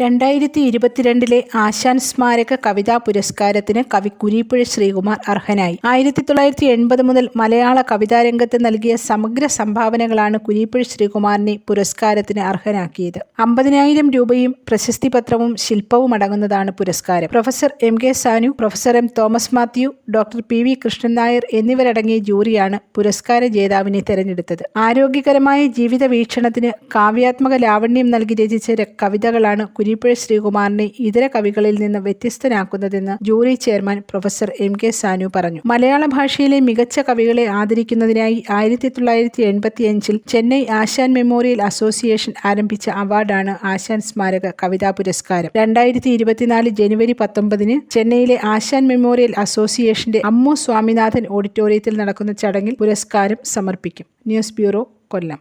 രണ്ടായിരത്തി ഇരുപത്തിരണ്ടിലെ ആശാൻ സ്മാരക കവിതാ പുരസ്കാരത്തിന് കവി കുരീപ്പുഴ ശ്രീകുമാർ അർഹനായി. ആയിരത്തി തൊള്ളായിരത്തി എൺപത് മുതൽ മലയാള കവിതാ രംഗത്ത് നൽകിയ സമഗ്ര സംഭാവനകളാണ് കുരീപ്പുഴ ശ്രീകുമാറിനെ പുരസ്കാരത്തിന് അർഹനാക്കിയത്. അമ്പതിനായിരം രൂപയും പ്രശസ്തി പത്രവും ശില്പവും അടങ്ങുന്നതാണ് പുരസ്കാരം. Professor M K Sanu professor M Thomas Mathew doctor P V Krishnan Nair എന്നിവരടങ്ങിയ ജൂറിയാണ് പുരസ്കാര ജേതാവിനെ തെരഞ്ഞെടുത്തത്. ആരോഗ്യകരമായ ജീവിത വീക്ഷണത്തിന് കാവ്യാത്മക ലാവണ്യം നൽകി രചിച്ച കവിതകളാണ് കുരീപ്പുഴ ശ്രീകുമാറിനെ ഇതര കവികളിൽ നിന്ന് വ്യത്യസ്തനാക്കുന്നതെന്ന് jury chairman professor M K Sanu പറഞ്ഞു. മലയാള ഭാഷയിലെ മികച്ച കവികളെ ആദരിക്കുന്നതിനായി ആയിരത്തി തൊള്ളായിരത്തി എൺപത്തി അഞ്ചിൽ ചെന്നൈ ആശാൻ മെമ്മോറിയൽ അസോസിയേഷൻ ആരംഭിച്ച അവാർഡാണ് ആശാൻ സ്മാരക കവിതാ പുരസ്കാരം. രണ്ടായിരത്തി ഇരുപത്തിനാല് ജനുവരി പത്തൊമ്പതിന് ചെന്നൈയിലെ ആശാൻ മെമ്മോറിയൽ അസോസിയേഷന്റെ അമ്മു സ്വാമിനാഥൻ ഓഡിറ്റോറിയത്തിൽ നടക്കുന്ന ചടങ്ങിൽ പുരസ്കാരം സമർപ്പിക്കും. News bureau Kollam.